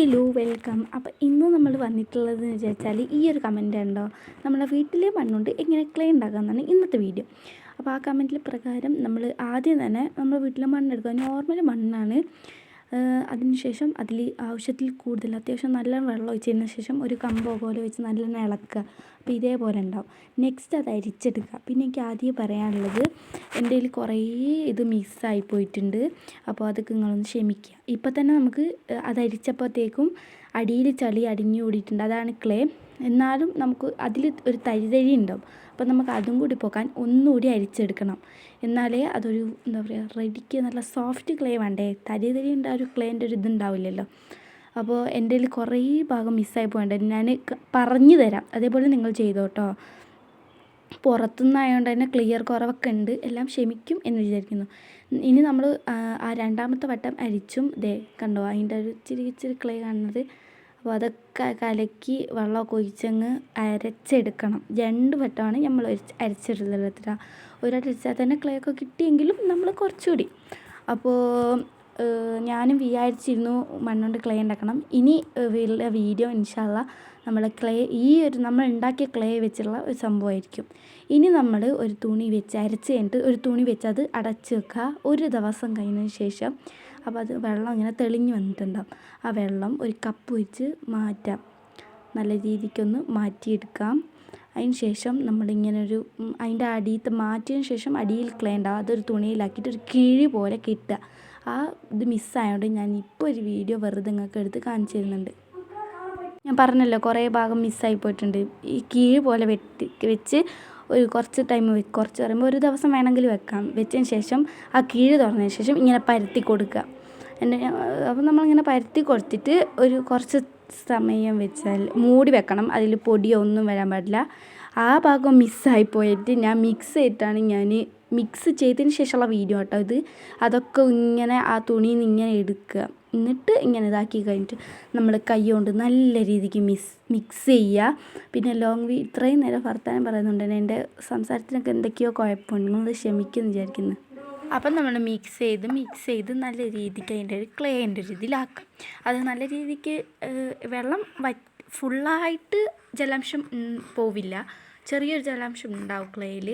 Hello welcome. അപ്പോൾ ഇന്ന് നമ്മൾ വന്നിട്ടുള്ളത് എന്ന് വിചാരിച്ചാൽ ഈ ഒരു കമന്റ് ഉണ്ടോ? നമ്മളെ വീട്ടിലെ മണ്ണുണ്ട് എങ്ങനെ ക്ലേ ഉണ്ടാക്കാമെന്നാണ് ഇന്നത്തെ വീഡിയോ അപ്പോൾ ആ കമന്റിൽ പ്രകാരം നമ്മൾ ആദ്യം തന്നെ നമ്മൾ വീട്ടിലെ മണ്ണെടുക്കുക. നോർമൽ മണ്ണാണ്. അതിനുശേഷം അതിൽ ആവശ്യത്തിൽ കൂടുതൽ അത്യാവശ്യം നല്ല വെള്ളം ഒഴിച്ചതിന് ശേഷം ഒരു കമ്പോ പോലെ വെച്ച് നല്ലോണം ഇളക്കുക. അപ്പോൾ ഇതേപോലെ ഉണ്ടാവും. നെക്സ്റ്റ് അത് അരിച്ചെടുക്കുക. പിന്നെ എനിക്ക് ആദ്യം പറയാനുള്ളത് എന്റെ കയ്യിൽ കുറേ ഇത് മിസ്സായി പോയിട്ടുണ്ട്. അപ്പോൾ അതൊക്കെ നിങ്ങളൊന്ന് ക്ഷമിക്കുക. ഇപ്പം തന്നെ നമുക്ക് അത് അരിച്ചപ്പോഴത്തേക്കും അടിയിൽ ചളി അടിഞ്ഞു കൂടിയിട്ടുണ്ട് അതാണ് ക്ലേ എന്നാലും നമുക്ക് അതിൽ ഒരു തരി തരി ഉണ്ടാവും അപ്പോൾ നമുക്ക് അതും കൂടി പോക്കാൻ ഒന്നുകൂടി അരിച്ചെടുക്കണം. എന്നാലേ അതൊരു എന്താ പറയുക റെഡിക്ക് നല്ല സോഫ്റ്റ് ക്ലേ വേണ്ടേ? തരി തരി ഉണ്ട് ഒരു ക്ലേന്റെ ഒരു ഇതുണ്ടാവില്ലല്ലോ. അപ്പോൾ എന്റെ കയ്യിൽ കുറേ ഭാഗം മിസ്സായി പോകേണ്ടത് ഞാൻ പറഞ്ഞു തരാം അതേപോലെ നിങ്ങൾ ചെയ്തോ കേട്ടോ പുറത്തുനിന്നായതുകൊണ്ട് തന്നെ ക്ലിയർ കുറവൊക്കെ ഉണ്ട് എല്ലാം ക്ഷമിക്കും എന്ന് വിചാരിക്കുന്നു. ഇനി നമ്മൾ ആ രണ്ടാമത്തെ വട്ടം അരിച്ചും ദേ കണ്ടോ അതിന്റെ ഒരു ഇച്ചിരി ഇച്ചിരി ക്ലേ കാണുന്നത്. അപ്പോൾ അതൊക്കെ കലക്കി വെള്ളമൊക്കെ ഒഴിച്ചങ്ങ് അരച്ചെടുക്കണം. രണ്ട് വട്ടമാണ് നമ്മൾ അരച്ചെടുത്തത് ഒരാട്ട് അരച്ചാൽ തന്നെ ക്ലേ ഒക്കെ കിട്ടിയെങ്കിലും നമ്മൾ കുറച്ചുകൂടി. അപ്പോൾ ഞാനും വിചാരിച്ചിരുന്നു മണ്ണുകൊണ്ട് ക്ലേ ഉണ്ടാക്കണം. ഇനി ഉള്ള വീഡിയോ ഇൻഷാല്ല നമ്മൾ ക്ലേ ഈ ഒരു നമ്മൾ ഉണ്ടാക്കിയ ക്ലേ വെച്ചുള്ള ഒരു സംഭവമായിരിക്കും. ഇനി നമ്മൾ ഒരു തുണി വെച്ച് അരച്ച് കഴിഞ്ഞിട്ട് ഒരു തുണി വെച്ച് അത് അടച്ച് വെക്കുക. ഒരു ദിവസം കഴിഞ്ഞതിന് ശേഷം അപ്പോൾ അത് വെള്ളം ഇങ്ങനെ തെളിഞ്ഞ് വന്നിട്ടുണ്ടാവും. ആ വെള്ളം ഒരു കപ്പ് വെച്ച് മാറ്റാം. നല്ല രീതിക്കൊന്ന് മാറ്റിയെടുക്കാം. അതിന് ശേഷം നമ്മളിങ്ങനൊരു അതിന്റെ അടിയിൽ മാറ്റിയതിന് ശേഷം അടിയിൽ ക്ലേ ഉണ്ടാവും. അതൊരു തുണിയിലാക്കിയിട്ട് ഒരു കിഴി പോലെ കിട്ടുക. ആ ഇത് മിസ്സായതുകൊണ്ട് ഞാൻ ഇപ്പോൾ ഒരു വീഡിയോ വെറുതെ നിങ്ങൾക്ക് എടുത്ത് കാണിച്ചു തരുന്നുണ്ട്. ഞാൻ പറഞ്ഞല്ലോ കുറേ ഭാഗം മിസ്സായി പോയിട്ടുണ്ട്. ഈ കീഴ് പോലെ വെട്ടി വെച്ച് ഒരു കുറച്ച് ടൈം കുറച്ച് പറയുമ്പോൾ ഒരു ദിവസം വേണമെങ്കിൽ വെക്കാം. വെച്ചതിന് ശേഷം ആ കീഴ് തുറന്നതിന് ശേഷം ഇങ്ങനെ പരത്തി കൊടുക്കുക. എന്റെ അപ്പോൾ നമ്മളിങ്ങനെ പരത്തി കൊടുത്തിട്ട് ഒരു കുറച്ച് സമയം വെച്ചാൽ മൂടി വെക്കണം. അതിൽ പൊടിയൊന്നും വരാൻ പാടില്ല. ആ ഭാഗം മിസ്സായി പോയിട്ട് ഞാൻ മിക്സ് ചെയ്തിട്ടാണ് ഞാൻ മിക്സ് ചെയ്തതിന് ശേഷമുള്ള വീഡിയോ കേട്ടോ ഇത്. അതൊക്കെ ഇങ്ങനെ ആ തുണിയിൽ നിന്ന് ഇങ്ങനെ എടുക്കുക. എന്നിട്ട് ഇങ്ങനെ ഇതാക്കി കഴിഞ്ഞിട്ട് നമ്മൾ കൈ കൊണ്ട് നല്ല രീതിക്ക് മിസ് മിക്സ് ചെയ്യുക. പിന്നെ ലോങ് വി ഇത്രയും നേരം ഭർത്താനം പറയുന്നുണ്ട്. എന്റെ സംസാരത്തിനൊക്കെ എന്തൊക്കെയോ കുഴപ്പമുണ്ട് നിങ്ങൾ ക്ഷമിക്കുമെന്ന് വിചാരിക്കുന്നു. അപ്പം നമ്മൾ മിക്സ് ചെയ്ത് മിക്സ് ചെയ്ത് നല്ല രീതിക്ക് അതിന്റെ ഒരു ക്ലേന്റെ ഒരു ഇതിലാക്കാം. അത് നല്ല രീതിക്ക് വെള്ളം വ ഫുള്ളായിട്ട് ജലാംശം പോവില്ല. ചെറിയൊരു ജലാംശം ഉണ്ടാവും ക്ലേയിൽ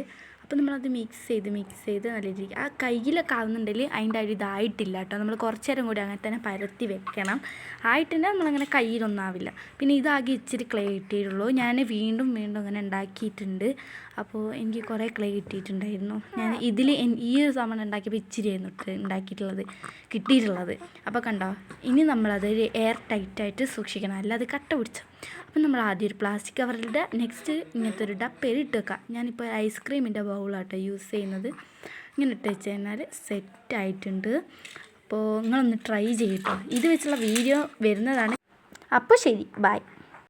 അപ്പോൾ നമ്മളത് മിക്സ് ചെയ്ത് മിക്സ് ചെയ്ത് നല്ല രീതിക്ക് ആ കയ്യിലൊക്കെ ആവുന്നുണ്ടെങ്കിൽ അതിന്റെ ഒരു ഇതായിട്ടില്ല കേട്ടോ. നമ്മൾ കുറച്ച് നേരം കൂടി അങ്ങനെ തന്നെ പരത്തി വെക്കണം. ആയിട്ടുണ്ടെങ്കിൽ നമ്മളങ്ങനെ കയ്യിലൊന്നും ആവില്ല പിന്നെ ഇതാകെ ഇച്ചിരി ക്ലേ കിട്ടിയിട്ടുള്ളൂ ഞാൻ വീണ്ടും വീണ്ടും അങ്ങനെ ഉണ്ടാക്കിയിട്ടുണ്ട്. അപ്പോൾ എനിക്ക് കുറേ ക്ലേ കിട്ടിയിട്ടുണ്ടായിരുന്നു. ഞാൻ ഇതിൽ ഈ ഒരു സാമാനം ഉണ്ടാക്കിയപ്പോൾ ഇച്ചിരിയായിരുന്നു ഉണ്ടാക്കിയിട്ടുള്ളത് കിട്ടിയിട്ടുള്ളത്. അപ്പോൾ കണ്ടോ ഇനി നമ്മളത് എയർ ടൈറ്റായിട്ട് സൂക്ഷിക്കണം. അല്ലാതെ കട്ട പിടിച്ചു. അപ്പം നമ്മൾ ആദ്യം ഒരു പ്ലാസ്റ്റിക് കവറിലിട്ട് നെക്സ്റ്റ് ഇങ്ങനത്തെ ഒരു ഡപ്പയിൽ ഇട്ട് വെക്കാം ഞാനിപ്പോൾ ഐസ്ക്രീമിന്റെ ബൗളാട്ടോ യൂസ് ചെയ്യുന്നത്. ഇങ്ങനെ ഇട്ട് വെച്ച് കഴിഞ്ഞാൽ സെറ്റായിട്ടുണ്ട് അപ്പോൾ നിങ്ങളൊന്ന് ട്രൈ ചെയ്യട്ടോ ഇത് വെച്ചുള്ള വീഡിയോ വരുന്നതാണ്. അപ്പോൾ ശരി ബായ്